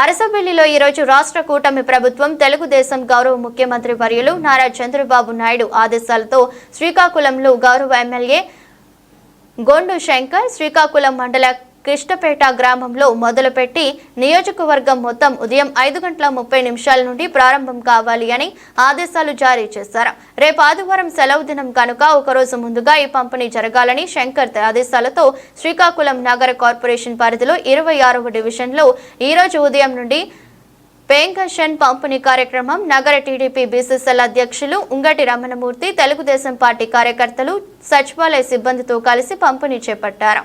అరసవెల్లిలో ఈరోజు రాష్ట్ర కూటమి ప్రభుత్వం తెలుగుదేశం గౌరవ ముఖ్యమంత్రి వర్యులు నారా చంద్రబాబు నాయుడు ఆదేశాలతో శ్రీకాకుళంలో గౌరవ ఎమ్మెల్యే గోండు శంకర్ శ్రీకాకుళం మండల కృష్ణపేట గ్రామంలో మొదలుపెట్టి నియోజకవర్గం మొత్తం ఉదయం ఐదు గంటల ముప్పై నిమిషాల నుండి ప్రారంభం కావాలి అని ఆదేశాలు జారీ చేశారు. రేపు ఆదివారం సెలవు దినం కనుక ఒకరోజు ముందుగా ఈ పంపిణీ జరగాలని శంకర్ ఆదేశాలతో శ్రీకాకుళం నగర కార్పొరేషన్ పరిధిలో ఇరవై ఆరవ డివిజన్లో ఈ రోజు ఉదయం నుండి పెంకషన్ పంపిణీ కార్యక్రమం నగర టీడీపీ బీసీసీఎల్ అధ్యక్షులు ఉంగటి రమణమూర్తి తెలుగుదేశం పార్టీ కార్యకర్తలు సచివాలయ సిబ్బందితో కలిసి పంపిణీ చేపట్టారు.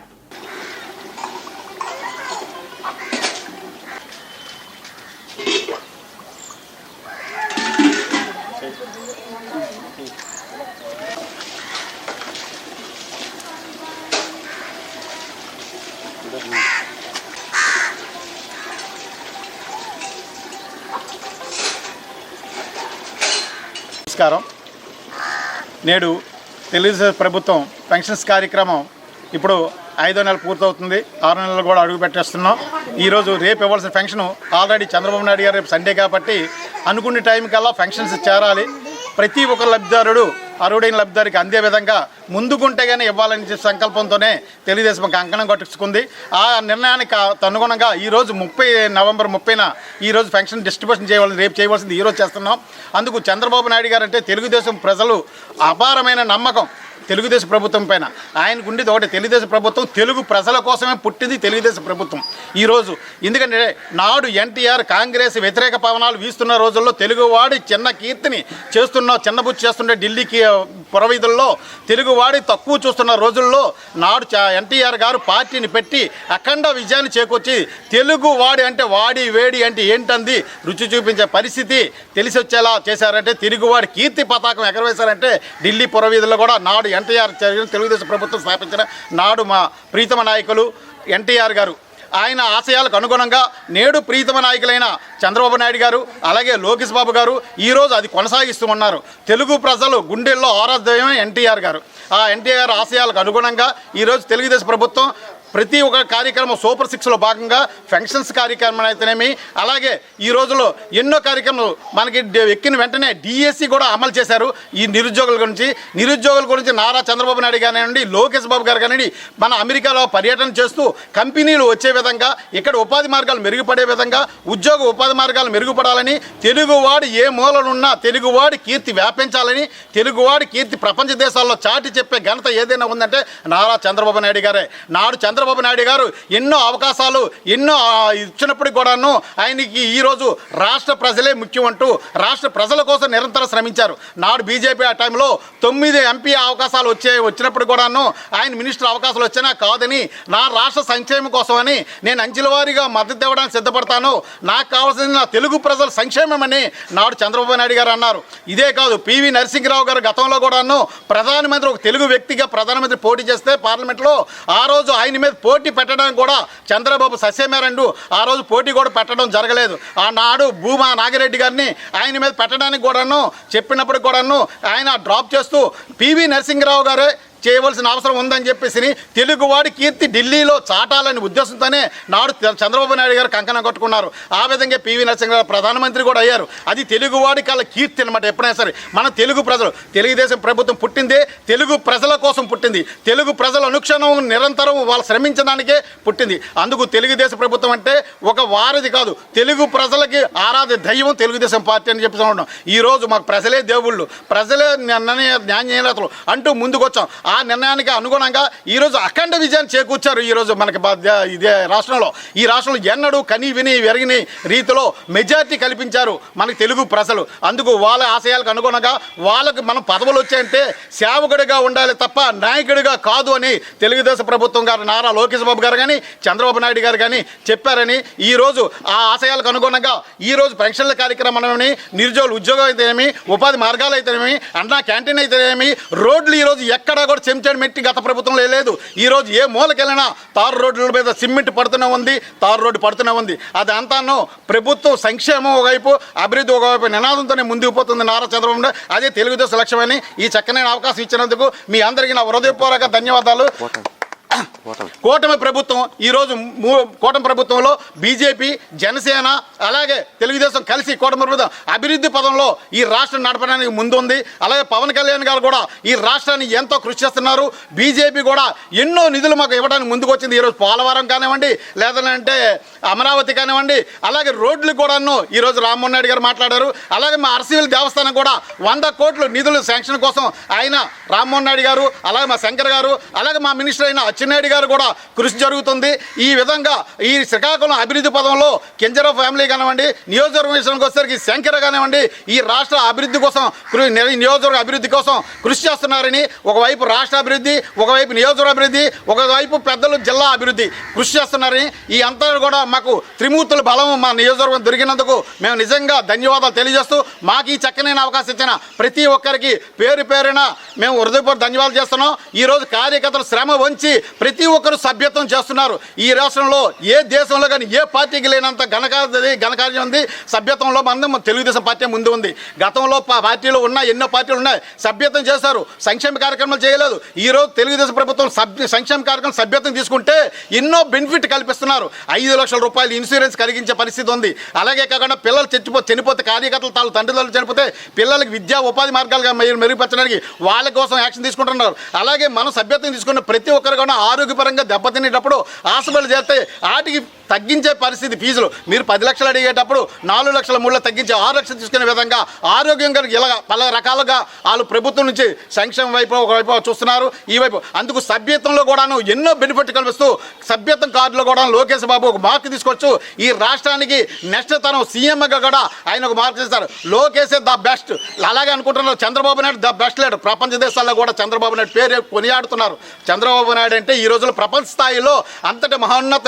నమస్కారం. నేడు తెలుగుదేశం ప్రభుత్వం పెన్షన్స్ కార్యక్రమం ఇప్పుడు ఐదో నెల పూర్తవుతుంది. ఆరు నెలలు కూడా అడుగు పెట్టేస్తున్నాం. ఈరోజు రేపు ఇవ్వాల్సిన పెన్షన్ ఆల్రెడీ చంద్రబాబు నాయుడు గారు రేపు సండే కాబట్టి అనుకునే టైం కల్లా పెన్షన్స్ చేరాలి. ప్రతి ఒక్క లబ్ధిదారుడు అర్హుడైన లబ్ధిదారికి అందే విధంగా ముందుకుంటే కానీ ఇవ్వాలని సంకల్పంతోనే తెలుగుదేశం ఒక అంకణం ఆ నిర్ణయానికి అనుగుణంగా ఈరోజు ముప్పై నవంబర్ ముప్పైన ఈరోజు పెన్షన్ డిస్ట్రిబ్యూషన్ చేయవలసింది రేపు చేయవలసింది ఈరోజు చేస్తున్నాం. అందుకు చంద్రబాబు నాయుడు గారు అంటే తెలుగుదేశం ప్రజలు అపారమైన నమ్మకం. తెలుగుదేశం ప్రభుత్వం పైన. ఆయనకు ఉండేది ఒకటి తెలుగుదేశం ప్రభుత్వం తెలుగు ప్రజల కోసమే పుట్టింది తెలుగుదేశం ప్రభుత్వం. ఈరోజు ఎందుకంటే నాడు ఎన్టీఆర్ కాంగ్రెస్ వ్యతిరేక పవనాలు వీస్తున్న రోజుల్లో తెలుగువాడి చిన్న కీర్తిని చేస్తున్న చిన్నబుచ్చి చేస్తుండే ఢిల్లీకి పురవీధుల్లో తెలుగువాడి తక్కువ చూస్తున్న రోజుల్లో నాడు చా- ఎన్టీఆర్ గారు పార్టీని పెట్టి అఖండ విజయాన్ని చేకూర్చి తెలుగు వాడి అంటే వాడి వేడి అంటే ఏంటంది రుచి చూపించే పరిస్థితి తెలిసి వచ్చేలా చేశారంటే తెలుగువాడి కీర్తి పతాకం ఎగరవేశారంటే ఢిల్లీ పురవీధుల్లో కూడా నాడు ఎన్టీఆర్ తెలుగుదేశం ప్రభుత్వం స్థాపించిన నాడు మా ప్రీతమ నాయకులు ఎన్టీఆర్ గారు. ఆయన ఆశయాలకు అనుగుణంగా నేడు ప్రీతమ నాయకులైన చంద్రబాబు నాయుడు గారు అలాగే లోకేష్ బాబు గారు ఈరోజు అది కొనసాగిస్తూ ఉన్నారు. తెలుగు ప్రజలు గుండెల్లో ఆరాధ్యమే ఎన్టీఆర్ గారు. ఆ ఎన్టీఆర్ ఆశయాలకు అనుగుణంగా ఈరోజు తెలుగుదేశం ప్రభుత్వం ప్రతి ఒక్క కార్యక్రమం సూపర్ సిక్స్లో భాగంగా ఫంక్షన్స్ కార్యక్రమం అయితేనేమి అలాగే ఈ రోజులో ఎన్నో కార్యక్రమాలు మనకి ఎక్కిన వెంటనే డిఎస్సి కూడా అమలు చేశారు. ఈ నిరుద్యోగుల గురించి నిరుద్యోగుల గురించి నారా చంద్రబాబు నాయుడు కానివ్వండి లోకేష్ బాబు గారు కానివ్వండి మన అమెరికాలో పర్యటన చేస్తూ కంపెనీలు వచ్చే విధంగా ఇక్కడ ఉపాధి మార్గాలు మెరుగుపడే విధంగా ఉద్యోగ ఉపాధి మార్గాలు మెరుగుపడాలని తెలుగువాడు ఏ మూలనున్నా తెలుగువాడి కీర్తి వ్యాపించాలని తెలుగువాడి కీర్తి ప్రపంచ దేశాల్లో చాటి చెప్పే ఘనత ఏదైనా ఉందంటే నారా చంద్రబాబు నాయుడు గారే. నాడు చంద్రబాబు నాయుడు గారు ఎన్నో అవకాశాలు ఎన్నో ఇచ్చినప్పుడు ఇచ్చినప్పటికి కూడాను ఆయనకి ఈరోజు రాష్ట్ర ప్రజలే ముఖ్యం అంటూ రాష్ట్ర ప్రజల కోసం నిరంతరం శ్రమించారు. నాడు బీజేపీ ఆ టైంలో తొమ్మిది ఎంపీ అవకాశాలు వచ్చే వచ్చినప్పుడు కూడాను ఆయన మినిస్టర్ అవకాశాలు వచ్చినా కాదని నా రాష్ట్ర సంక్షేమం కోసమని నేను అంచెల మద్దతు ఇవ్వడానికి సిద్ధపడతాను. నాకు కావాల్సింది నా తెలుగు ప్రజల సంక్షేమమని నాడు చంద్రబాబు నాయుడు గారు అన్నారు. ఇదే కాదు పివి నరసింహరావు గారు గతంలో కూడాను ప్రధానమంత్రి ఒక తెలుగు వ్యక్తిగా ప్రధానమంత్రి పోటీ చేస్తే పార్లమెంట్లో ఆ రోజు ఆయన మీద పోటీ పెట్టడానికి కూడా చంద్రబాబు సస్యమేరండు. ఆ రోజు పోటీ కూడా పెట్టడం జరగలేదు. ఆనాడు భూమా నాగిరెడ్డి గారిని ఆయన మీద పెట్టడానికి కూడాను చెప్పినప్పుడు కూడాను ఆయన డ్రాప్ చేస్తూ పివి నరసింహరావు గారే చేయవలసిన అవసరం ఉందని చెప్పేసి తెలుగువాడి కీర్తి ఢిల్లీలో చాటాలని ఉద్దేశంతోనే నాడు చంద్రబాబు నాయుడు గారు కంకణం కట్టుకున్నారు. ఆ విధంగా పివి నరసింహరావు ప్రధానమంత్రి కూడా అయ్యారు. అది తెలుగువాడి కళ్ళ కీర్తి అనమాట ఎప్పుడైనా సరే. మన తెలుగు ప్రజలు తెలుగుదేశం ప్రభుత్వం పుట్టిందే తెలుగు ప్రజల కోసం పుట్టింది. తెలుగు ప్రజల అనుక్షణం నిరంతరం వాళ్ళు శ్రమించడానికే పుట్టింది. అందుకు తెలుగుదేశం ప్రభుత్వం అంటే ఒక వారధి కాదు. తెలుగు ప్రజలకి ఆరాధ్య దైవం తెలుగుదేశం పార్టీ అని చెప్పి ఉన్నాం ఈ రోజు మాకు ప్రజలే దేవుళ్ళు. ప్రజలే నిర్ణయ న్యాయనేతలు అంటూ ముందుకొచ్చాం. ఆ నిర్ణయానికి అనుగుణంగా ఈరోజు అఖండ విజయాన్ని చేకూర్చారు ఈరోజు మనకి ఇదే రాష్ట్రంలో. ఈ రాష్ట్రంలో ఎన్నడూ కని విని వెరగని రీతిలో మెజార్టీ కల్పించారు మనకి తెలుగు ప్రజలు. అందుకు వాళ్ళ ఆశయాలకు అనుగుణంగా వాళ్ళకి మనం పదవులు వచ్చాయంటే సేవకుడిగా ఉండాలి తప్ప నాయకుడిగా కాదు అని తెలుగుదేశం ప్రభుత్వం గారు నారా లోకేష్ బాబు గారు కానీ చంద్రబాబు నాయుడు గారు కానీ చెప్పారని ఈరోజు ఆ ఆశయాలకు అనుగుణంగా ఈరోజు పెన్షన్ల కార్యక్రమాన్ని నిరుద్యోగులు ఉద్యోగం అయితేనేమి ఉపాధి మార్గాలు అయితేనేమి అన్నా క్యాంటీన్ అయితేనేమి రోడ్లు ఈరోజు ఎక్కడా కూడా చెంచాడు మెట్టి గత ప్రభుత్వంలో లేదు. ఈరోజు ఏ మూలకెళ్ళినా తారు రోడ్ల మీద సిమెంట్ పడుతూనే ఉంది తారు రోడ్డు పడుతూనే ఉంది. అది అంతాను ప్రభుత్వం సంక్షేమం ఒకవైపు అభివృద్ధి ఒకవైపు నినాదంతోనే ముందుకు పోతుంది నారా చంద్రబాబు అదే తెలుగుదేశం లక్ష్యమని ఈ చక్కనైన అవకాశం ఇచ్చినందుకు మీ అందరికీ నా హృదయపూర్వక ధన్యవాదాలు. కూటమి ప్రభుత్వం ఈరోజు మూ- కూటమి ప్రభుత్వంలో బీజేపీ జనసేన అలాగే తెలుగుదేశం కలిసి కూటమి ప్రభుత్వం అభివృద్ధి పదంలో ఈ రాష్ట్రం నడపడానికి ముందుంది. అలాగే పవన్ కళ్యాణ్ గారు కూడా ఈ రాష్ట్రాన్ని ఎంతో కృషి చేస్తున్నారు. బీజేపీ కూడా ఎన్నో నిధులు మాకు ఇవ్వడానికి ముందుకు వచ్చింది ఈరోజు పోలవరం కానివ్వండి లేదంటే అమరావతి కానివ్వండి అలాగే రోడ్లు కూడాను ఈరోజు రామ్మోహన్ నాయుడు గారు మాట్లాడారు. అలాగే మా అరసివిల్ దేవస్థానం కూడా వంద కోట్లు నిధులు శాంక్షన్ కోసం ఆయన రామ్మోహన్ నాయుడు గారు అలాగే మా శంకర్ గారు అలాగే మా మినిస్టర్ అయిన అచ్చెన్నాయుడు గారు కూడా కృషి జరుగుతుంది. ఈ విధంగా ఈ శ్రీకాకుళం అభివృద్ధి పదంలో కింజరా ఫ్యామిలీ కానివ్వండి నియోజకవర్గం విషయానికి వచ్చేసరికి శంకర కానివ్వండి ఈ రాష్ట్ర అభివృద్ధి కోసం నియోజకవర్గ అభివృద్ధి కోసం కృషి చేస్తున్నారని ఒకవైపు రాష్ట్ర అభివృద్ధి ఒకవైపు నియోజకవర్గ అభివృద్ధి ఒకవైపు పెద్దలు జిల్లా అభివృద్ధి కృషి చేస్తున్నారని ఈ అంతా కూడా మాకు త్రిమూర్తుల బలం మా నియోజకవర్గం దొరికినందుకు మేము నిజంగా ధన్యవాదాలు తెలియజేస్తూ మాకు ఈ చక్కనైన అవకాశం ఇచ్చిన ప్రతి ఒక్కరికి పేరు పేరున మేము హృదయపూర్వక ధన్యవాదాలు చేస్తున్నాం. ఈ రోజు కార్యకర్తలు శ్రమ వంచి ప్రతి ఒక్కరు సభ్యత్వం చేస్తున్నారు. ఈ రాష్ట్రంలో ఏ దేశంలో కానీ ఏ పార్టీకి లేనంత ఘనకార్య ఘనకార్యం ఉంది. సభ్యత్వంలో మనం మన తెలుగుదేశం పార్టీ ముందు ఉంది. గతంలో పార్టీలు ఉన్న ఎన్నో పార్టీలు ఉన్నాయి. సభ్యత్వం చేశారు. సంక్షేమ కార్యక్రమాలు చేయలేదు. ఈ రోజు తెలుగుదేశం ప్రభుత్వం సభ్య సంక్షేమ కార్యక్రమం సభ్యత్వం తీసుకుంటే ఎన్నో బెనిఫిట్ కల్పిస్తున్నారు. ఐదు లక్షల రూపాయలు ఇన్సూరెన్స్ కలిగించే పరిస్థితి ఉంది. అలాగే కాకుండా పిల్లలు చచ్చిపో చనిపోతే కార్యకర్తలు తాను తండ్రిదండ్రులు చనిపోతే పిల్లలకి విద్యా ఉపాధి మార్గాలుగా మెరుగుపరచడానికి వాళ్ళ కోసం యాక్షన్ తీసుకుంటున్నారు. అలాగే మనం సభ్యత్వం తీసుకున్న ప్రతి ఒక్కరు కూడా ఆరోగ్యపరంగా దెబ్బతినేటప్పుడు హాస్పిటల్ చేస్తే వాటికి తగ్గించే పరిస్థితి ఫీజులు. మీరు పది లక్షలు అడిగేటప్పుడు నాలుగు లక్షల మూడు తగ్గించి ఆరు లక్షలు తీసుకునే విధంగా ఆరోగ్యంగా ఇలా పలు రకాలుగా వాళ్ళు ప్రభుత్వం నుంచి సంక్షేమం వైపు ఒకవైపు చూస్తున్నారు ఈ వైపు. అందుకు సభ్యత్వంలో కూడాను ఎన్నో బెనిఫిట్ కల్పిస్తూ సభ్యత్వం కార్డులో కూడా లోకేష్ బాబు ఒక మార్క్ తీసుకొచ్చు. ఈ రాష్ట్రానికి నెక్స్ట్ తరం సీఎంగా కూడా ఆయన ఒక మార్క్ చేస్తారు లోకేష్ ద బెస్ట్. అలాగే అనుకుంటున్నారు చంద్రబాబు నాయుడు ద బెస్ట్ లేడు ప్రపంచ దేశాల్లో కూడా చంద్రబాబు నాయుడు పేరు కొనియాడుతున్నారు. చంద్రబాబు నాయుడు అంటే ఈ రోజుల్లో ప్రపంచ స్థాయిలో అంతటి మహోన్నత